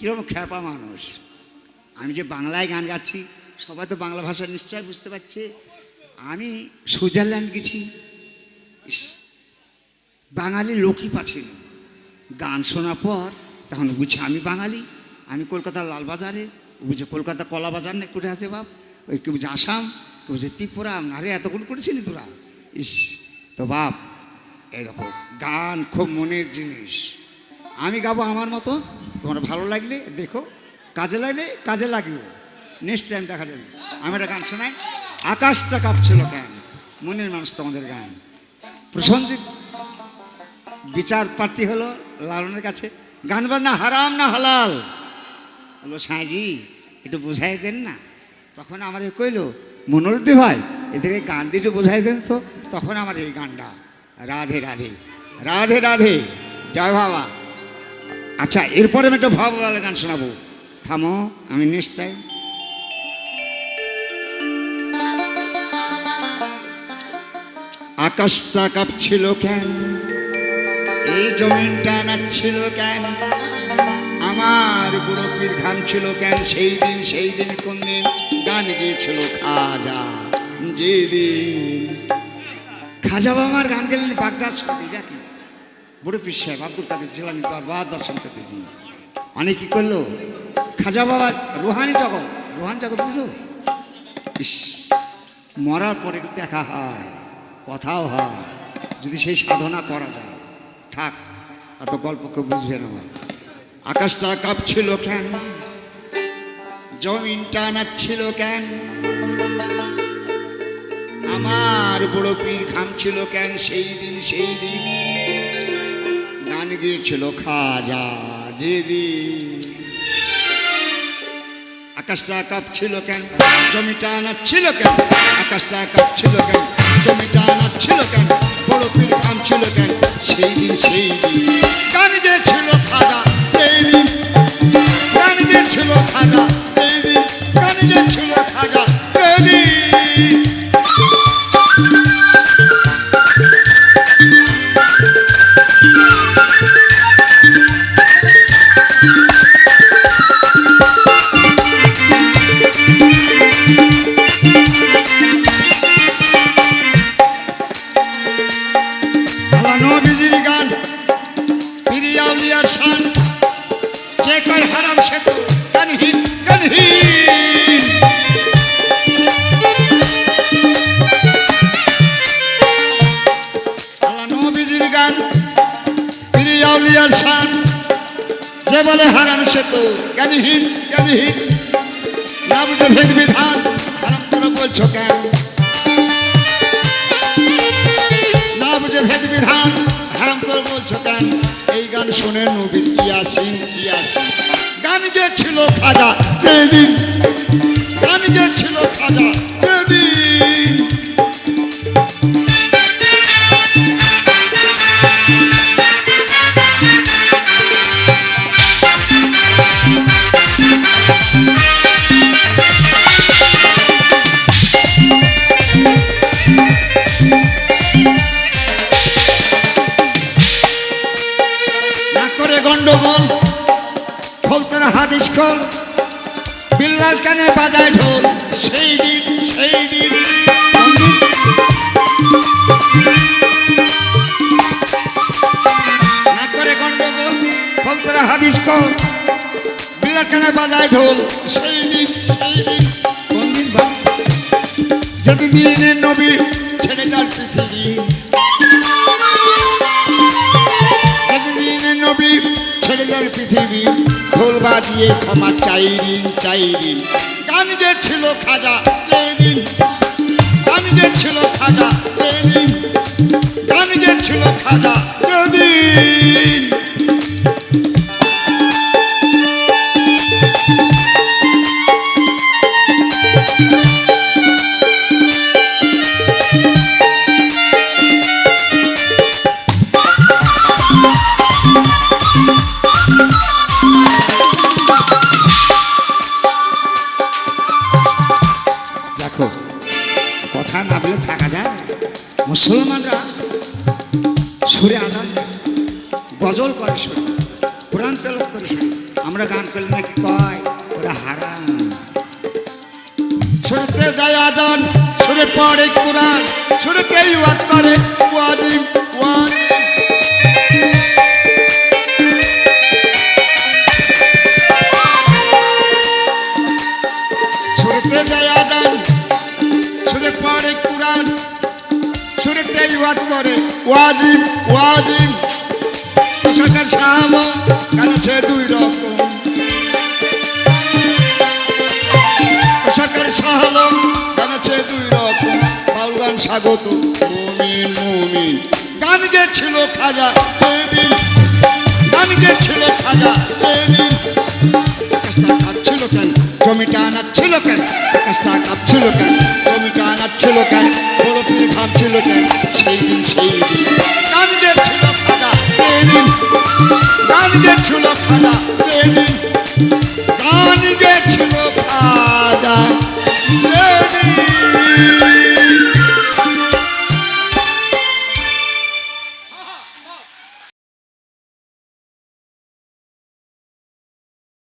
খ্যাপা মানুষ। আমি যে বাংলায় গান গাচ্ছি, সবাই তো বাংলা ভাষা নিশ্চয় বুঝতে পারছে। আমি সুইজারল্যান্ড গেছি। বাঙালি লোকই পাচ্ছি না। গান শোনার পর তখন বুঝছি আমি বাঙালি। আমি কলকাতার লালবাজারে বুঝে কলকাতা কলা বাজার না করে আছে বাপ? ওই কেউ বুঝে আসাম? কেউ বুঝে ত্রিপুরা? আরে এতক্ষণ করেছিলি তোরা? ইস, তো বাপ, এই দেখো, গান খুব মনের জিনিস। আমি গাবো আমার মতো, তোমার ভালো লাগলে দেখো, কাজে লাগলে কাজে লাগিও। নেক্সট টাইম দেখা যাবে। আমি একটা গান শোনাই, আকাশটা কাঁপছিল কেন? মনের মানুষ তোমাদের গান। প্রসঞ্জিৎ, বিচার প্রার্থী হলো লালনের কাছে। গান বাজনা হারাম না হালাল? বলল, সাঁজি, একটু বোঝাই দেন না। তখন আমার এ কইলো, মনোরুদ্ধি ভাই এদেরকে গান দিয়ে বোঝাই দেন তো। তখন আমার এই গানটা, রাধে রাধে। রাধে রাধে। জয় বাবা। আচ্ছা এরপরে আমি একটা ভাবওয়ালা গান শোনাবো। থামো, আমি টাইম আকাশটা কাঁপছিল কেন? এই জমিনটা নাচছিল কেন? আমার বুড়ো পীর ছিল কেন? সেই দিন সেই দিন, কোন দিন? গান গিয়েছিল খাজা, যেদিন। খাজা বাবার গান গেলেন বাগদাস এটা কি? বুড়ো সাহেব আব্দুল কাদের জিলানি দরবার দর্শন করতে জি অনেক কি করল? খাজা বাবা রুহানি জগৎ রুহানি জগৎ বুঝো? ইস, মরার পরে দেখা হয়, কথাও হয়, যদি সেই সাধনা করা যায়। থাক, এত গল্প কেউ বুঝবে না আকাশটা কাঁপছিল কেন? জমিনটা নাচছিল কেন? আমার বড় পীর খামছিল কেন? সেই দিন সেই দিন। গিয়েছিল খাজা দিদি আকাশটা কাঁপছিল কেন, জমিটা ছিল কেন? আকাশটা কাঁপছিল কেন, জমিটা ছিল কেন? বড় পীর কামছিল কেন? সেই দিন সেই দিন ছিল খাজা। পিরিয়া শান, যে বলে হারাম সে তো জ্ঞানহীন জ্ঞানহীন। না ভেদ বিধান, হারাম করে বলছো কেন? ভেদ বিধান, হারাম করে এই গান শুনে নবীর ইয়াসিন ইয়াসিন গান গেছিল খাজা সেদিন গান গেছিল খাজা সেদিন কানে বাজায় ঢোল, সেই দিন সেই দিন। না করে গন্ডগোল খোলতার হাদিস বাজায় সেই দিন সেই দিন। যেদিন নবী ছেড়ে যার পৃথিবী। ঢোল বাজিয়ে ক্ষমা চাইদিন চাইদিন গান গেছিল খাজা সেদিন গান গেছিল খাজা সেদিন গান গেছিল খাজা সেদিন কথা না বলে থাকা যায়। মুসলমানরা সুরে দেয়, গজল করে শুনে কোরআন তেলত করে শুনে আমরা গান করলে নাকি কয় ওরা হারাম। শুরুতে যায় আজান শুনে পড়ে কোরআন শুরুতেই ওয়াজ করে ওয়াজিব ওয়াজিব ওয়াজ করে। ওয়াজিব ওয়াজিব। পোশাকের সাহামো কেন সে দুই রকম? সাহালম জানাচ্ছে দুই রকম? স্বাগত গান গেছিল খাজা সেদিন। গান গেছিল খাজা সেদিন। ছিল কেন? জমিটা আনাচ্ছিল কেন? আকাশটা কেন? জমিটা আনাচ্ছিল কেন? ভাবছিল কেন সেই দিন সেই দিন গান গেছিল খাজা সেদিন গান গেছিল খাজা সেদিন গান গেছিল খাজা সেদিন